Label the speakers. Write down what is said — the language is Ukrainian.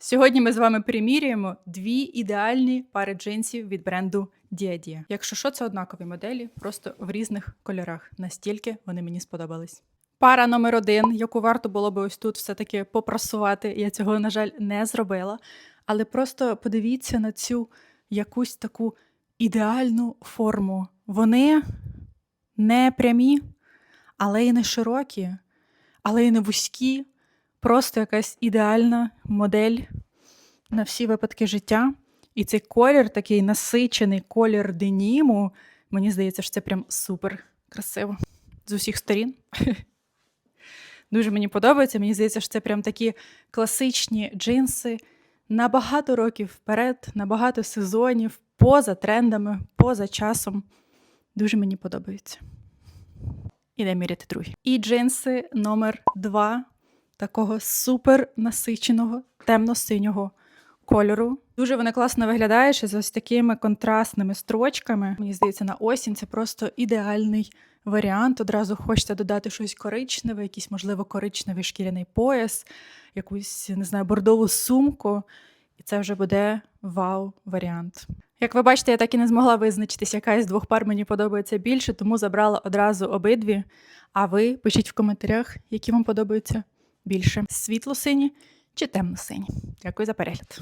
Speaker 1: Сьогодні ми з вами примірюємо дві ідеальні пари джинсів від бренду Діадія. Якщо що, це однакові моделі, просто в різних кольорах. Настільки вони мені сподобались. Пара номер один, яку варто було би ось тут все-таки попрасувати. Я цього, на жаль, не зробила. Але просто подивіться на цю якусь таку ідеальну форму. Вони не прямі, але й не широкі, але й не вузькі. Просто якась ідеальна модель на всі випадки життя. І цей колір, такий насичений колір деніму, мені здається, що це прям супер красиво з усіх сторін. Дуже мені подобається. Мені здається, що це прям такі класичні джинси на багато років вперед, на багато сезонів, поза трендами, поза часом. Дуже мені подобається. Ідемо міряти другі. І джинси номер два такого супер насиченого, темно-синього кольору. Дуже вони класно виглядають ще з ось такими контрастними строчками. Мені здається, на осінь це просто ідеальний варіант. Одразу хочеться додати щось коричневе, якийсь, можливо, коричневий шкіряний пояс, якусь, не знаю, бордову сумку. І це вже буде вау-варіант. Як ви бачите, я так і не змогла визначитись, яка із двох пар мені подобається більше, тому забрала одразу обидві. А ви пишіть в коментарях, які вам подобаються більше: світло-сині чи темно-сині. Дякую за перегляд.